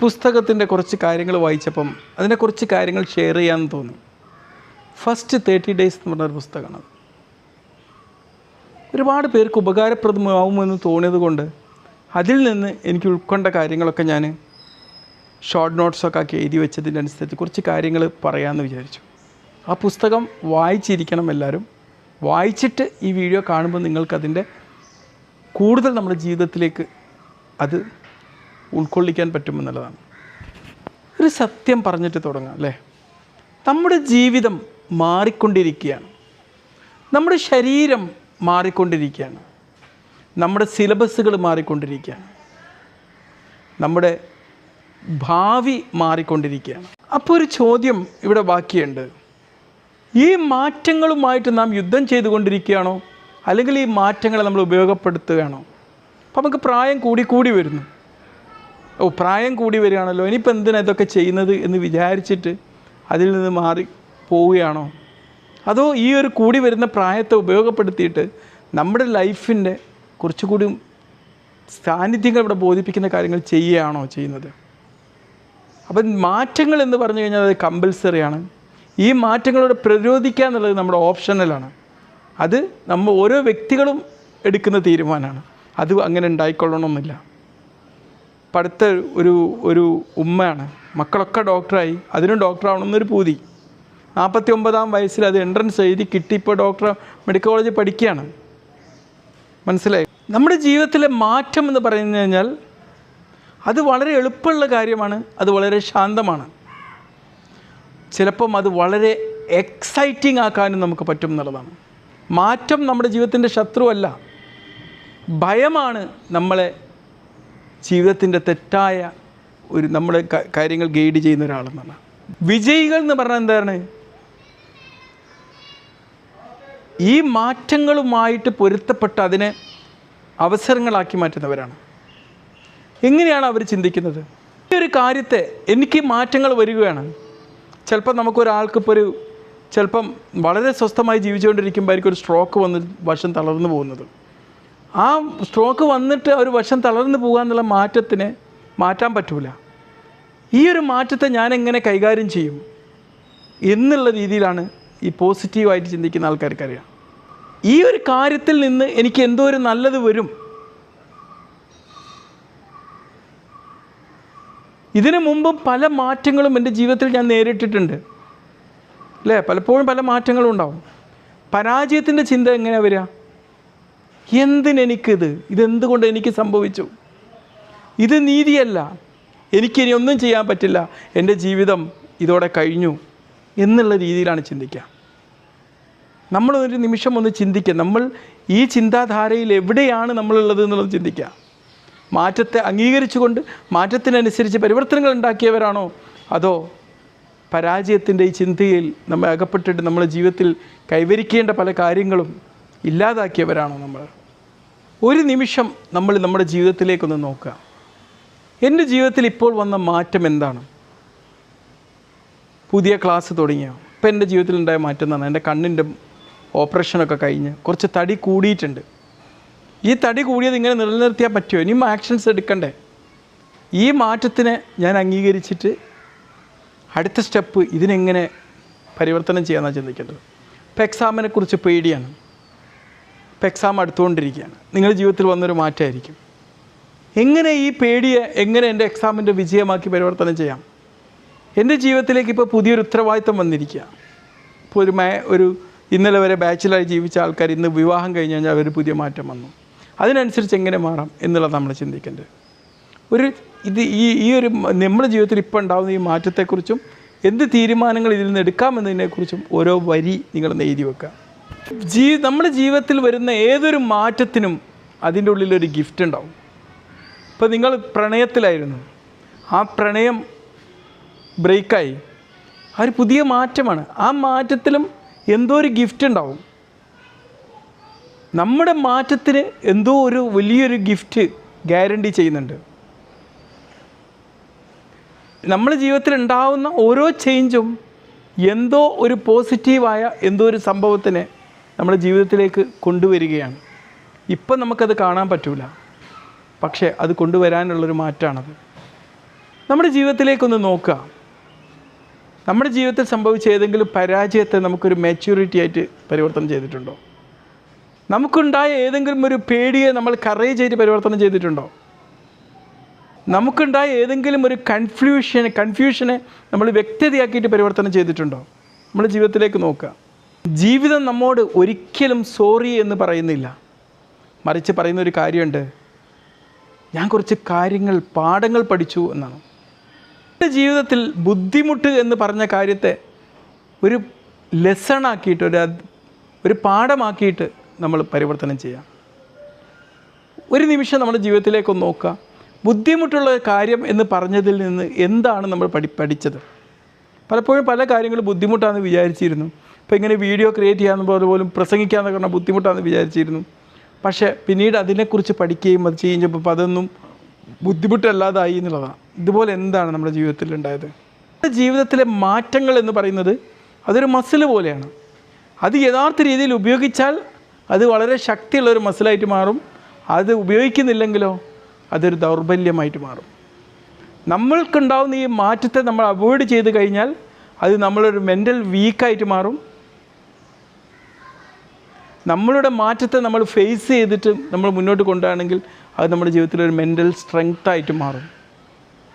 പുസ്തകത്തിന്റെ കുറച്ച് കാര്യങ്ങൾ വായിച്ചപ്പം അതിനെ കുറച്ച് കാര്യങ്ങൾ ഷെയർ ചെയ്യാമെന്ന് തോന്നി. ഫസ്റ്റ് തേർട്ടി ഡേയ്സ് എന്ന് പറഞ്ഞൊരു പുസ്തകമാണ് ഒരുപാട് പേർക്ക് ഉപകാരപ്രദമാവുമെന്ന് തോന്നിയത് കൊണ്ട് അതിൽ നിന്ന് എനിക്ക് ഉൾക്കൊണ്ട കാര്യങ്ങളൊക്കെ ഞാൻ ഷോർട്ട് നോട്ട്സൊക്കെ ആക്കി എഴുതി വെച്ചതിന്റെ അനുസരിച്ച് കുറച്ച് കാര്യങ്ങൾ പറയാമെന്ന് വിചാരിച്ചു. ആ പുസ്തകം വായിച്ചിരിക്കണം എല്ലാവരും. വായിച്ചിട്ട് ഈ വീഡിയോ കാണുമ്പോൾ നിങ്ങൾക്കതിന്റെ കൂടുതൽ നമ്മുടെ ജീവിതത്തിലേക്ക് അത് ഉൾക്കൊള്ളിക്കാൻ പറ്റുമെന്നുള്ളതാണ്. ഒരു സത്യം പറഞ്ഞിട്ട് തുടങ്ങാം അല്ലേ? നമ്മുടെ ജീവിതം മാറിക്കൊണ്ടിരിക്കുകയാണ്. നമ്മുടെ ശരീരം മാറിക്കൊണ്ടിരിക്കുകയാണ്. നമ്മുടെ സിലബസുകൾ മാറിക്കൊണ്ടിരിക്കുകയാണ്. നമ്മുടെ ഭാവി മാറിക്കൊണ്ടിരിക്കുകയാണ്. അപ്പോൾ ഒരു ചോദ്യം ഇവിടെ ബാക്കിയുണ്ട്. ഈ മാറ്റങ്ങളുമായിട്ട് നാം യുദ്ധം ചെയ്തുകൊണ്ടിരിക്കുകയാണോ? അല്ലെങ്കിൽ ഈ മാറ്റങ്ങളെ നമ്മൾ ഉപയോഗപ്പെടുത്തുകയാണോ? അപ്പോൾ നമുക്ക് പ്രായം കൂടി കൂടി വരുന്നു. ഓ പ്രായം കൂടി വരികയാണല്ലോ. ഇനിയിപ്പോൾ എന്തിനാ ഇതൊക്കെ ചെയ്യുന്നത് എന്ന് വിചാരിച്ചിട്ട് അതിൽ നിന്ന് മാറി പോവുകയാണോ? അതോ ഈ ഒരു കൂടി വരുന്ന പ്രായത്തെ ഉപയോഗപ്പെടുത്തിയിട്ട് നമ്മുടെ ലൈഫിന്റെ കുറച്ചുകൂടി സാന്നിധ്യങ്ങൾ ഇവിടെ ബോധിപ്പിക്കുന്ന കാര്യങ്ങൾ ചെയ്യുകയാണോ ചെയ്യുന്നത്? അപ്പം മാറ്റങ്ങൾ എന്ന് പറഞ്ഞു കഴിഞ്ഞാൽ അത് കമ്പൽസറിയാണ്. ഈ മാറ്റങ്ങളോട് പ്രതിരോധിക്കുക എന്നുള്ളത് നമ്മുടെ ഓപ്ഷണലാണ് അത് നമ്മൾ ഓരോ വ്യക്തികളും എടുക്കുന്ന തീരുമാനമാണ്. അത് അങ്ങനെ ഉണ്ടായിക്കൊള്ളണമെന്നില്ല. അടുത്ത ഒരു ഒരു ഉമ്മയാണ്. മക്കളൊക്കെ ഡോക്ടറായി. അതിനും ഡോക്ടറാവണമെന്നൊരു പൂതി. നാൽപ്പത്തി ഒമ്പതാം വയസ്സിൽ അത് എൻട്രൻസ് എഴുതി കിട്ടി. ഇപ്പോൾ ഡോക്ടർ മെഡിക്കൽ കോളേജിൽ പഠിക്കുകയാണ്. മനസ്സിലായി? നമ്മുടെ ജീവിതത്തിലെ മാറ്റം എന്ന് പറഞ്ഞു കഴിഞ്ഞാൽ അത് വളരെ എളുപ്പമുള്ള കാര്യമാണ്. അത് വളരെ ശാന്തമാണ്. ചിലപ്പം അത് വളരെ എക്സൈറ്റിംഗ് ആക്കാനും നമുക്ക് പറ്റും എന്നുള്ളതാണ്. മാറ്റം നമ്മുടെ ജീവിതത്തിന്റെ ശത്രുവല്ല. ഭയമാണ് നമ്മളെ ജീവിതത്തിന്റെ തെറ്റായ ഒരു നമ്മൾ കാര്യങ്ങൾ ഗൈഡ് ചെയ്യുന്ന ഒരാളെന്നാണ്. വിജയികൾ എന്ന് പറഞ്ഞാൽ എന്താണ് ഈ മാറ്റങ്ങളുമായിട്ട് പൊരുത്തപ്പെട്ട് അതിനെ അവസരങ്ങളാക്കി മാറ്റുന്നവരാണ്. എങ്ങനെയാണ് അവർ ചിന്തിക്കുന്നത്? ഈ ഒരു കാര്യത്തെ എനിക്ക് മാറ്റങ്ങൾ വരികയാണ്. ചിലപ്പോൾ നമുക്കൊരാൾക്കിപ്പോൾ ഒരു ചിലപ്പം വളരെ സ്വസ്ഥമായി ജീവിച്ചുകൊണ്ടിരിക്കുമ്പോഴായിരിക്കും ഒരു സ്ട്രോക്ക് വന്ന് വശം തളർന്നു പോകുന്നത്. ആ സ്ട്രോക്ക് വന്നിട്ട് ഒരു വശം തളർന്നു പോകുക എന്നുള്ള മാറ്റത്തിനെ മാറ്റാൻ പറ്റൂല. ഈ ഒരു മാറ്റത്തെ ഞാൻ എങ്ങനെ കൈകാര്യം ചെയ്യും എന്നുള്ള രീതിയിലാണ് ഈ പോസിറ്റീവായിട്ട് ചിന്തിക്കുന്ന ആൾക്കാർക്ക് അറിയാം. ഈ ഒരു കാര്യത്തിൽ നിന്ന് എനിക്ക് എന്തോ ഒരു നല്ലത് വരും. ഇതിനു മുമ്പും പല മാറ്റങ്ങളും എന്റെ ജീവിതത്തിൽ ഞാൻ നേരിട്ടിട്ടുണ്ട്. അല്ലേ? പലപ്പോഴും പല മാറ്റങ്ങളും ഉണ്ടാവും. പരാജയത്തിന്റെ ചിന്ത എങ്ങനെയാണ് വരിക? എന്തിനെനിക്കിത്? ഇതെന്തുകൊണ്ട് എനിക്ക് സംഭവിച്ചു? ഇത് നീതിയല്ല. എനിക്കിനി ഒന്നും ചെയ്യാൻ പറ്റില്ല. എന്റെ ജീവിതം ഇതോടെ കഴിഞ്ഞു എന്നുള്ള രീതിയിലാണ് ചിന്തിക്കുക. നമ്മൾ ഒരു നിമിഷം ഒന്ന് ചിന്തിക്കുക. നമ്മൾ ഈ ചിന്താധാരയിൽ എവിടെയാണ് നമ്മളുള്ളത് എന്നുള്ളത് ചിന്തിക്കുക. മാറ്റത്തെ അംഗീകരിച്ചുകൊണ്ട് മാറ്റത്തിനനുസരിച്ച് പരിവർത്തനങ്ങൾ ഉണ്ടാക്കിയവരാണോ? അതോ പരാജയത്തിന്റെ ഈ ചിന്തയിൽ നമ്മൾ അകപ്പെട്ടിട്ട് നമ്മുടെ ജീവിതത്തിൽ കൈവരിക്കേണ്ട പല കാര്യങ്ങളും ഇല്ലാതാക്കിയവരാണോ നമ്മൾ? ഒരു നിമിഷം നമ്മൾ നമ്മുടെ ജീവിതത്തിലേക്കൊന്ന് നോക്കുക. എന്റെ ജീവിതത്തിൽ ഇപ്പോൾ വന്ന മാറ്റം എന്താണ്? പുതിയ ക്ലാസ് തുടങ്ങിയോ? ഇപ്പം എന്റെ ജീവിതത്തിലുണ്ടായ മാറ്റം എന്നാണ് എന്റെ കണ്ണിന്റെ ഓപ്പറേഷനൊക്കെ കഴിഞ്ഞ് കുറച്ച് തടി കൂടിയിട്ടുണ്ട്. ഈ തടി കൂടിയത് ഇങ്ങനെ നിലനിർത്തിയാൽ പറ്റുമോ? ഇനിയും ആക്ഷൻസ് എടുക്കണ്ടേ? ഈ മാറ്റത്തിനെ ഞാൻ അംഗീകരിച്ചിട്ട് അടുത്ത സ്റ്റെപ്പ് ഇതിനെങ്ങനെ പരിവർത്തനം ചെയ്യാമെന്നാണ് ചിന്തിക്കേണ്ടത്. ഇപ്പം എക്സാമിനെക്കുറിച്ച് പേടിയാണ്. ഇപ്പം എക്സാം അടുത്തുകൊണ്ടിരിക്കുകയാണ്. നിങ്ങളുടെ ജീവിതത്തിൽ വന്നൊരു മാറ്റമായിരിക്കും. എങ്ങനെ ഈ പേടിയെ എങ്ങനെ എന്റെ എക്സാമിന്റെ വിജയമാക്കി പരിവർത്തനം ചെയ്യാം? എന്റെ ജീവിതത്തിലേക്ക് ഇപ്പോൾ പുതിയൊരു ഉത്തരവാദിത്തം വന്നിരിക്കുക. ഇപ്പോൾ ഒരു മേ ഒരു ഇന്നലെ വരെ ബാച്ചിലായി ജീവിച്ച ആൾക്കാർ ഇന്ന് വിവാഹം കഴിഞ്ഞ് കഴിഞ്ഞാൽ അവർ പുതിയ മാറ്റം വന്നു. അതിനനുസരിച്ച് എങ്ങനെ മാറാം എന്നുള്ളത് നമ്മൾ ചിന്തിക്കേണ്ടത്. ഒരു ഇത് ഈ ഈ ഒരു നമ്മുടെ ജീവിതത്തിൽ ഇപ്പോൾ ഉണ്ടാകുന്ന ഈ മാറ്റത്തെക്കുറിച്ചും എന്ത് തീരുമാനങ്ങൾ ഇതിൽ നിന്ന് എടുക്കാമെന്നതിനെക്കുറിച്ചും ഓരോ വരി നിങ്ങൾ എഴുതി വെക്കുക. ജീ നമ്മുടെ ജീവിതത്തിൽ വരുന്ന ഏതൊരു മാറ്റത്തിനും അതിന്റെ ഉള്ളിലൊരു ഗിഫ്റ്റ് ഉണ്ടാവും. ഇപ്പോൾ നിങ്ങൾ പ്രണയത്തിലായിരുന്നു. ആ പ്രണയം ബ്രേക്കായി ആ ഒരു പുതിയ മാറ്റമാണ്. ആ മാറ്റത്തിലും എന്തോ ഒരു ഗിഫ്റ്റ് ഉണ്ടാവും. നമ്മുടെ മാറ്റത്തിന് എന്തോ ഒരു വലിയൊരു ഗിഫ്റ്റ് ഗ്യാരണ്ടി ചെയ്യുന്നുണ്ട്. നമ്മുടെ ജീവിതത്തിൽ ഉണ്ടാവുന്ന ഓരോ ചേഞ്ചും എന്തോ ഒരു പോസിറ്റീവായ എന്തോ ഒരു സംഭവത്തിനെ നമ്മുടെ ജീവിതത്തിലേക്ക് കൊണ്ടുവരികയാണ്. ഇപ്പം നമുക്കത് കാണാൻ പറ്റൂല. പക്ഷേ അത് കൊണ്ടുവരാനുള്ളൊരു മാറ്റമാണത് നമ്മുടെ ജീവിതത്തിലേക്കൊന്ന് നോക്കുക. നമ്മുടെ ജീവിതത്തിൽ സംഭവിച്ച ഏതെങ്കിലും പരാജയത്തെ നമുക്കൊരു മെച്യൂരിറ്റി ആയിട്ട് പരിവർത്തനം ചെയ്തിട്ടുണ്ടോ? നമുക്കുണ്ടായ ഏതെങ്കിലും ഒരു പേടിയെ നമ്മൾ കറേജ് ആയിട്ട് പരിവർത്തനം ചെയ്തിട്ടുണ്ടോ? നമുക്കുണ്ടായ ഏതെങ്കിലും ഒരു കൺഫ്യൂഷൻ കൺഫ്യൂഷനെ നമ്മൾ വ്യക്തതയാക്കിയിട്ട് പരിവർത്തനം ചെയ്തിട്ടുണ്ടോ? നമ്മുടെ ജീവിതത്തിലേക്ക് നോക്കുക. ജീവിതം നമ്മോട് ഒരിക്കലും സോറി എന്ന് പറയുന്നില്ല. മറിച്ച് പറയുന്ന ഒരു കാര്യമുണ്ട്. ഞാൻ കുറച്ച് കാര്യങ്ങൾ പാഠങ്ങൾ പഠിച്ചു എന്നാണ്. എന്റെ ജീവിതത്തിൽ ബുദ്ധിമുട്ട് എന്ന് പറഞ്ഞ കാര്യത്തെ ഒരു ലെസണാക്കിയിട്ട് ഒരു ഒരു പാഠമാക്കിയിട്ട് നമ്മൾ പരിവർത്തനം ചെയ്യാം. ഒരു നിമിഷം നമ്മുടെ ജീവിതത്തിലേക്ക് ഒന്ന് നോക്കുക. ബുദ്ധിമുട്ടുള്ള കാര്യം എന്ന് പറഞ്ഞതിൽ നിന്ന് എന്താണ് നമ്മൾ പഠി പഠിച്ചത്? പലപ്പോഴും പല കാര്യങ്ങളും ബുദ്ധിമുട്ടാണെന്ന് വിചാരിച്ചിരുന്നു. ഇപ്പോൾ ഇങ്ങനെ വീഡിയോ ക്രിയേറ്റ് ചെയ്യാൻ പോലെ പ്രസംഗിക്കാന്ന് പറഞ്ഞാൽ ബുദ്ധിമുട്ടാണെന്ന് വിചാരിച്ചിരുന്നു. പക്ഷേ പിന്നീട് അതിനെക്കുറിച്ച് പഠിക്കുകയും അത് ചെയ്യുമ്പോൾ അതൊന്നും ബുദ്ധിമുട്ടല്ലാതായി എന്നുള്ളതാണ്. ഇതുപോലെ എന്താണ് നമ്മുടെ ജീവിതത്തിൽ ഉണ്ടായത്? നമ്മുടെ ജീവിതത്തിലെ മാറ്റങ്ങൾ എന്ന് പറയുന്നത് അതൊരു മസിൽ പോലെയാണ്. അത് യഥാർത്ഥ രീതിയിൽ ഉപയോഗിച്ചാൽ അത് വളരെ ശക്തിയുള്ള ഒരു മസിലായിട്ട് മാറും. അത് ഉപയോഗിക്കുന്നില്ലെങ്കിലോ അതൊരു ദൗർബല്യമായിട്ട് മാറും. നമ്മൾക്കുണ്ടാവുന്ന ഈ മാറ്റത്തെ നമ്മൾ അവോയ്ഡ് ചെയ്ത് കഴിഞ്ഞാൽ അത് നമ്മളൊരു മെന്റൽ വീക്കായിട്ട് മാറും. നമ്മളുടെ മാറ്റത്തെ നമ്മൾ ഫേസ് ചെയ്തിട്ട് നമ്മൾ മുന്നോട്ട് കൊണ്ടുപോകണമെങ്കിൽ അത് നമ്മുടെ ജീവിതത്തിൽ ഒരു മെന്റൽ സ്ട്രെങ്ത് ആയിട്ട് മാറും.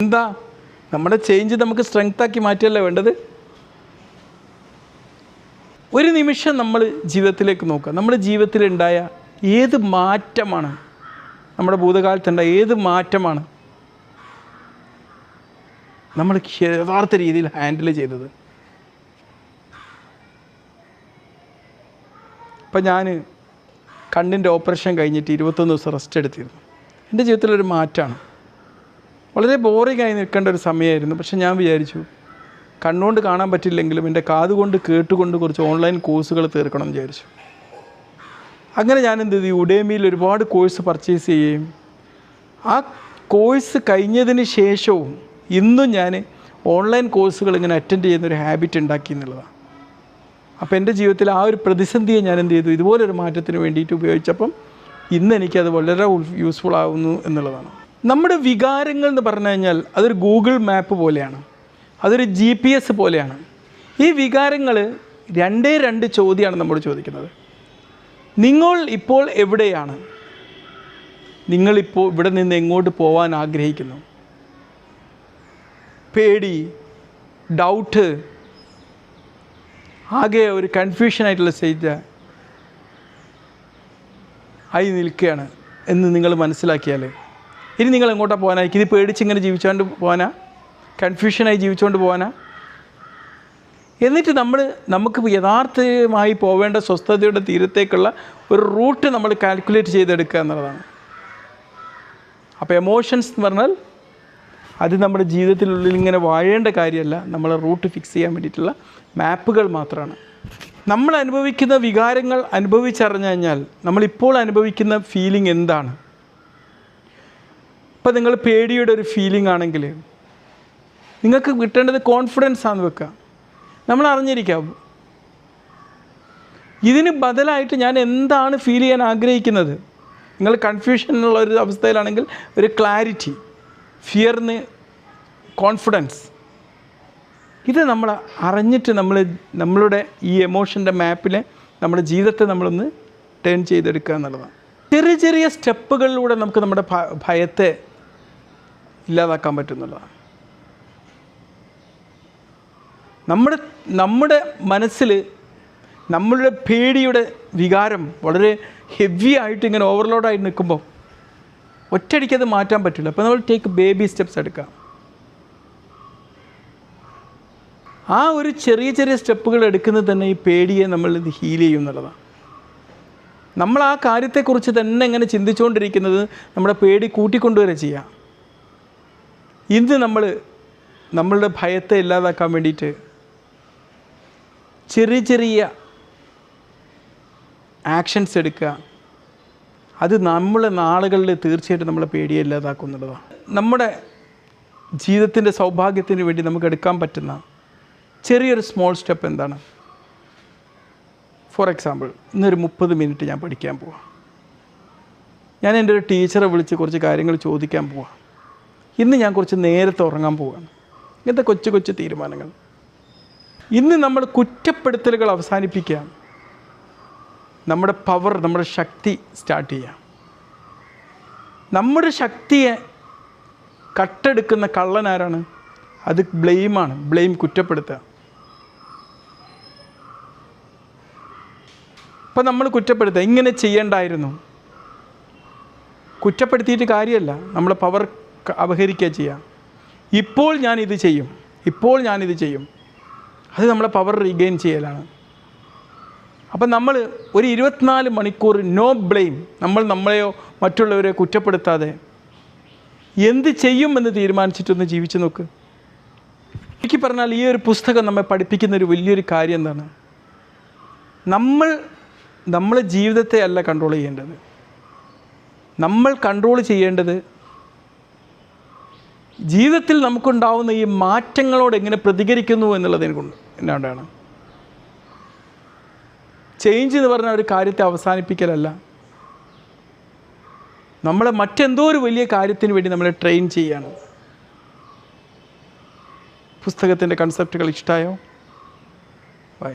എന്താ? നമ്മുടെ ചേഞ്ച് നമുക്ക് സ്ട്രെങ്ത് ആക്കി മാറ്റിയല്ലേ വേണ്ടത്? ഒരു നിമിഷം നമ്മൾ ജീവിതത്തിലേക്ക് നോക്കുക. നമ്മുടെ ജീവിതത്തിലുണ്ടായ ഏത് മാറ്റമാണ്? നമ്മുടെ ഭൂതകാലത്തുണ്ടായ ഏത് മാറ്റമാണ്? നമ്മൾ യഥാർത്ഥ രീതിയിൽ ഹാൻഡിൽ ചെയ്തത്. ഇപ്പം ഞാൻ കണ്ണിന്റെ ഓപ്പറേഷൻ കഴിഞ്ഞിട്ട് ഇരുപത്തൊന്ന് ദിവസം റെസ്റ്റ് എടുത്തിരുന്നു. എന്റെ ജീവിതത്തിലൊരു മാറ്റമാണ്. വളരെ ബോറിംഗ് ആയി നിൽക്കേണ്ട ഒരു സമയമായിരുന്നു. പക്ഷേ ഞാൻ വിചാരിച്ചു കണ്ണുകൊണ്ട് കാണാൻ പറ്റില്ലെങ്കിലും എന്റെ കാതുകൊണ്ട് കേട്ടുകൊണ്ട് കുറച്ച് ഓൺലൈൻ കോഴ്സുകൾ തീർക്കണം എന്ന് വിചാരിച്ചു. അങ്ങനെ ഞാൻ എന്ത് ചെയ്തു? ഉഡേമിയിൽ ഒരുപാട് കോഴ്സ് പർച്ചേസ് ചെയ്യുകയും ആ കോഴ്സ് കഴിഞ്ഞതിന് ശേഷവും ഇന്നും ഞാൻ ഓൺലൈൻ കോഴ്സുകൾ ഇങ്ങനെ അറ്റൻഡ് ചെയ്യുന്ന ഒരു ഹാബിറ്റ് ഉണ്ടാക്കി എന്നുള്ളതാണ്. അപ്പോൾ എന്റെ ജീവിതത്തിൽ ആ ഒരു പ്രതിസന്ധിയെ ഞാൻ എന്ത് ചെയ്തു? ഇതുപോലൊരു മാറ്റത്തിന് വേണ്ടിയിട്ട് ഉപയോഗിച്ചപ്പം ഇന്ന് എനിക്കത് വളരെ യൂസ്ഫുൾ ആവുന്നു എന്നുള്ളതാണ്. നമ്മുടെ വികാരങ്ങൾ എന്ന് പറഞ്ഞു കഴിഞ്ഞാൽ അതൊരു ഗൂഗിൾ മാപ്പ് പോലെയാണ്. അതൊരു ജി പി എസ് പോലെയാണ്. ഈ വികാരങ്ങൾ രണ്ടേ രണ്ട് ചോദ്യമാണ് നമ്മൾ ചോദിക്കുന്നത്. നിങ്ങൾ ഇപ്പോൾ എവിടെയാണ്? നിങ്ങളിപ്പോൾ ഇവിടെ നിന്ന് എങ്ങോട്ട് പോകാൻ ആഗ്രഹിക്കുന്നു? പേടി ഡൗട്ട് ആകെ ഒരു കൺഫ്യൂഷനായിട്ടുള്ള സ്റ്റേജ് ആയി നിൽക്കുകയാണ് എന്ന് നിങ്ങൾ മനസ്സിലാക്കിയാൽ ഇനി നിങ്ങൾ എങ്ങോട്ടാണ് പോകാനായിരിക്കും ഇത് പേടിച്ചിങ്ങനെ ജീവിച്ചുകൊണ്ട് പോകാനാ? കൺഫ്യൂഷനായി ജീവിച്ചുകൊണ്ട് പോകാനാ? എന്നിട്ട് നമ്മൾ നമുക്ക് യഥാർത്ഥമായി പോവേണ്ട സ്വസ്ഥതയുടെ തീരത്തേക്കുള്ള ഒരു റൂട്ട് നമ്മൾ കാൽക്കുലേറ്റ് ചെയ്തെടുക്കുക എന്നുള്ളതാണ്. അപ്പോൾ എമോഷൻസ് എന്ന് പറഞ്ഞാൽ അത് നമ്മുടെ ജീവിതത്തിനുള്ളിൽ ഇങ്ങനെ വാഴേണ്ട കാര്യമല്ല. നമ്മൾ റൂട്ട് ഫിക്സ് ചെയ്യാൻ വേണ്ടിയിട്ടുള്ള മാപ്പുകൾ മാത്രമാണ് നമ്മൾ അനുഭവിക്കുന്ന വികാരങ്ങൾ അനുഭവിച്ചറിഞ്ഞു കഴിഞ്ഞാൽ നമ്മളിപ്പോൾ അനുഭവിക്കുന്ന ഫീലിംഗ് എന്താണ്? ഇപ്പം നിങ്ങൾ പേടിയുടെ ഒരു ഫീലിംഗ് ആണെങ്കിൽ നിങ്ങൾക്ക് കിട്ടേണ്ടത് കോൺഫിഡൻസ് ആണെന്ന് വെക്കുക നമ്മൾ അറിഞ്ഞിരിക്കാം. ഇതിന് ബദലായിട്ട് ഞാൻ എന്താണ് ഫീൽ ചെയ്യാൻ ആഗ്രഹിക്കുന്നത്? നിങ്ങൾ കൺഫ്യൂഷൻ ഉള്ള ഒരു അവസ്ഥയിലാണെങ്കിൽ ഒരു ക്ലാരിറ്റി ഫിയറിന് കോൺഫിഡൻസ് ഇത് നമ്മൾ അറിഞ്ഞിട്ട് നമ്മൾ നമ്മളുടെ ഈ എമോഷന്റെ മാപ്പിൽ നമ്മുടെ ജീവിതത്തെ നമ്മളൊന്ന് ടേൺ ചെയ്തെടുക്കുക എന്നുള്ളതാണ്. ചെറിയ ചെറിയ സ്റ്റെപ്പുകളിലൂടെ നമുക്ക് നമ്മുടെ ഭയത്തെ ഇല്ലാതാക്കാൻ പറ്റുന്നുള്ളതാണ്. നമ്മുടെ നമ്മുടെ മനസ്സിൽ നമ്മളുടെ പേടിയുടെ വികാരം വളരെ ഹെവി ആയിട്ട് ഇങ്ങനെ ഓവർലോഡായിട്ട് നിൽക്കുമ്പോൾ ഒറ്റയടിക്കത് മാറ്റാൻ പറ്റില്ല. അപ്പോൾ നമ്മൾ ടേക്ക് ബേബി സ്റ്റെപ്സ് എടുക്കാം ആ ഒരു ചെറിയ ചെറിയ സ്റ്റെപ്പുകൾ എടുക്കുന്നത് തന്നെ ഈ പേടിയെ നമ്മൾ ഇത് ഹീൽ ചെയ്യും എന്നുള്ളതാണ്. നമ്മൾ ആ കാര്യത്തെക്കുറിച്ച് തന്നെ ഇങ്ങനെ ചിന്തിച്ചുകൊണ്ടിരിക്കുന്നത് നമ്മുടെ പേടി കൂട്ടിക്കൊണ്ടുവരെ ചെയ്യാം. ഇന്ന് നമ്മൾ നമ്മളുടെ ഭയത്തെ ഇല്ലാതാക്കാൻ വേണ്ടിയിട്ട് ചെറിയ ചെറിയ ആക്ഷൻസ് എടുക്കുക. അത് നമ്മളെ നാളുകളിൽ തീർച്ചയായിട്ടും നമ്മളെ പേടിയെ ഇല്ലാതാക്കുന്നുള്ളതാണ് നമ്മുടെ ജീവിതത്തിന്റെ സൗഭാഗ്യത്തിന് വേണ്ടി നമുക്ക് എടുക്കാൻ പറ്റുന്ന ചെറിയൊരു സ്മോൾ സ്റ്റെപ്പ് എന്താണ്? ഫോർ എക്സാമ്പിൾ ഇന്നൊരു മുപ്പത് മിനിറ്റ് ഞാൻ പഠിക്കാൻ പോവാം. ഞാൻ എന്റെ ഒരു ടീച്ചറെ വിളിച്ച് കുറച്ച് കാര്യങ്ങൾ ചോദിക്കാൻ പോവാം. ഇന്ന് ഞാൻ കുറച്ച് നേരത്തെ ഉറങ്ങാൻ പോവാണ്. ഇങ്ങനത്തെ കൊച്ചു കൊച്ചു തീരുമാനങ്ങൾ. ഇന്ന് നമ്മൾ കുറ്റപ്പെടുത്തലുകൾ അവസാനിപ്പിക്കാം. നമ്മുടെ പവർ നമ്മുടെ ശക്തി സ്റ്റാർട്ട് ചെയ്യാം. നമ്മുടെ ശക്തിയെ കട്ടെടുക്കുന്ന കള്ളനാരാണ്? അത് ബ്ലെയിമാണ് ബ്ലെയിം കുറ്റപ്പെടുത്തുക. ഇപ്പം നമ്മൾ കുറ്റപ്പെടുത്തുക. ഇങ്ങനെ ചെയ്യേണ്ടായിരുന്നു. കുറ്റപ്പെടുത്തിയിട്ട് കാര്യമല്ല നമ്മൾ പവർ അപഹരിക്കുക ചെയ്യുക ഇപ്പോൾ ഞാൻ ഇത് ചെയ്യും. ഇപ്പോൾ ഞാനിത് ചെയ്യും. അത് നമ്മളെ പവർ റീഗെയിൻ ചെയ്യലാണ്. അപ്പം നമ്മൾ ഒരു ഇരുപത്തിനാല് മണിക്കൂർ നോ ബ്ലെയിം നമ്മൾ നമ്മളെയോ മറ്റുള്ളവരെ കുറ്റപ്പെടുത്താതെ എന്ത് ചെയ്യും തീരുമാനിച്ചിട്ടൊന്ന് ജീവിച്ചു നോക്ക്. എനിക്ക് പറഞ്ഞാൽ ഈ ഒരു പുസ്തകം നമ്മെ പഠിപ്പിക്കുന്ന ഒരു വലിയൊരു കാര്യം എന്താണ്? നമ്മൾ നമ്മളെ ജീവിതത്തെ അല്ല കൺട്രോൾ ചെയ്യേണ്ടത്. നമ്മൾ കൺട്രോൾ ചെയ്യേണ്ടത് ജീവിതത്തിൽ നമുക്കുണ്ടാവുന്ന ഈ മാറ്റങ്ങളോട് എങ്ങനെ പ്രതികരിക്കുന്നു എന്നുള്ളതിനെ കൊണ്ട് എന്നാണ്ടാണ്. ചേഞ്ച് എന്ന് പറഞ്ഞ ഒരു കാര്യത്തെ അവസാനിപ്പിക്കലല്ല. നമ്മളെ മറ്റെന്തോ ഒരു വലിയ കാര്യത്തിന് വേണ്ടി നമ്മളെ ട്രെയിൻ ചെയ്യാണ്. പുസ്തകത്തിന്റെ കൺസെപ്റ്റുകൾ ഇഷ്ടമായോ ബൈ